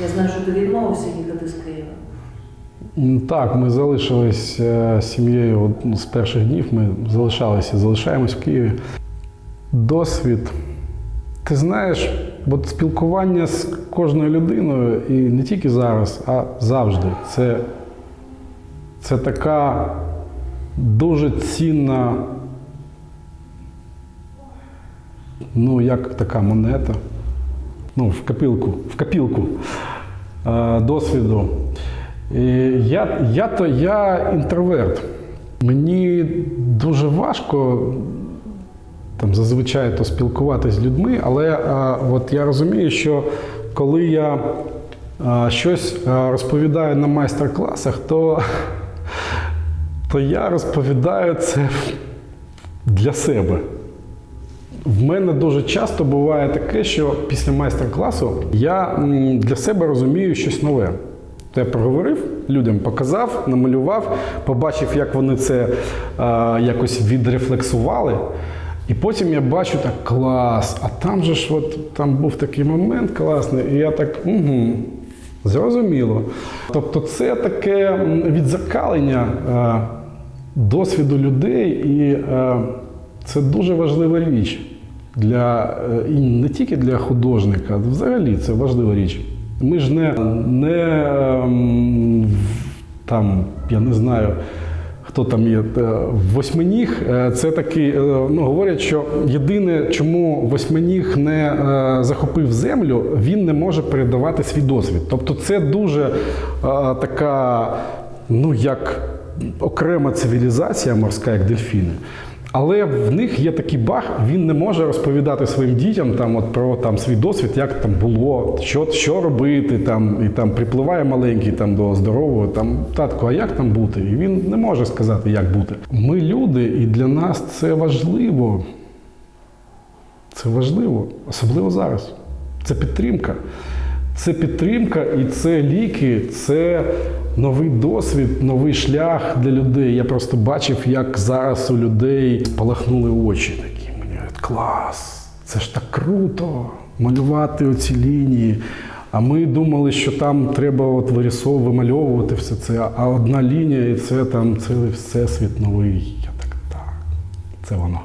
Я знаю, що ти відмовився їхати з Києва. Так, ми залишились е, сім'єю з перших днів. Ми залишалися, залишаємось в Києві. Досвід. Ти знаєш, от спілкування з кожною людиною, і не тільки зараз, а завжди. Це, це така дуже цінна, ну, як така монета. Ну, в копілку, в копілку е, досвіду. І я, я, то, я інтроверт. Мені дуже важко там, зазвичай то спілкуватися з людьми, але а, от я розумію, що коли я а, щось розповідаю на майстер-класах, то, то я розповідаю це для себе. В мене дуже часто буває таке, що після майстер-класу я для себе розумію щось нове. То я проговорив, людям показав, намалював, побачив, як вони це е, якось відрефлексували. І потім я бачу так клас, а там же ж от, там був такий момент класний, і я так, угу, зрозуміло. Тобто це таке м, відзеркалення е, досвіду людей, і е, це дуже важлива річ для е, і не тільки для художника, взагалі це важлива річ. Ми ж не, не ем, там, я не знаю. Хто там є е, восьминіг? Е, Це такий, ну говорять, що єдине, чому восьминіг не захопив землю, він не може передавати свій досвід. Тобто, це дуже така, ну як окрема цивілізація морська, як дельфіни. Але в них є такий баг, він не може розповідати своїм дітям там, от, про там, свій досвід, як там було, що, що робити, там, і там припливає маленький там, до здорового, там, татку, а як там бути? І він не може сказати, як бути. Ми люди, і для нас це важливо. Це важливо, особливо зараз. Це підтримка. Це підтримка і це ліки, це новий досвід, новий шлях для людей. Я просто бачив, як зараз у людей спалахнули очі такі. Мені говорять, клас, це ж так круто малювати оці лінії. А ми думали, що там треба от вирісовувати, вимальовувати все це, а одна лінія, і це там цілий всесвіт новий. Я так, так, це воно.